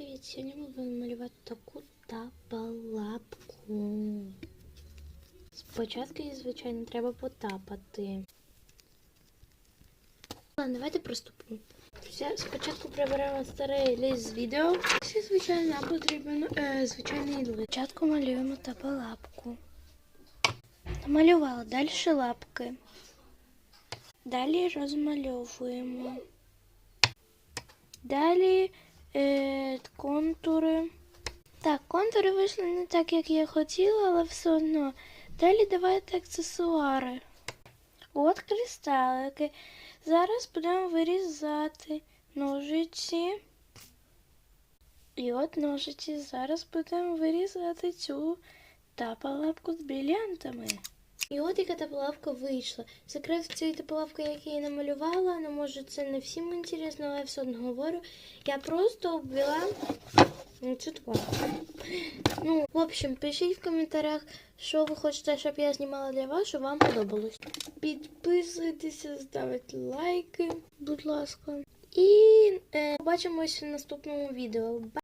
привіт! Сьогодні ми будемо малювати таку тапалапку. Спочатку її, звичайно, треба потапати. Ладно, давайте приступимо. Спочатку приберемо старий ліст з відео. Ще, звичайно, нам потрібен е, звичайний лист. Спочатку малюємо тапалапку. Намалювала далі лапки. Далі розмальовуємо. Далі е, контури. Так, контури вийшли не так, як я хотіла, але все одно. Далі давайте аксесуари. От кристалики. Зараз будемо вирізати ножиці. І от ножиці. Зараз будемо вирізати цю тапалапку з брілянтами. І от яка тапалавка вийшла. Закрив цю тапалавку, як я її намалювала. Ну, може, це не всім інтересно, але я все одно говорю. Я просто обвела ну, цю тапалавку. Ну, в общем, пишіть в коментарях, що ви хочете, щоб я знімала для вас, щоб вам подобалось. Підписуйтеся, ставте лайки, будь ласка. І е, побачимось в наступному відео.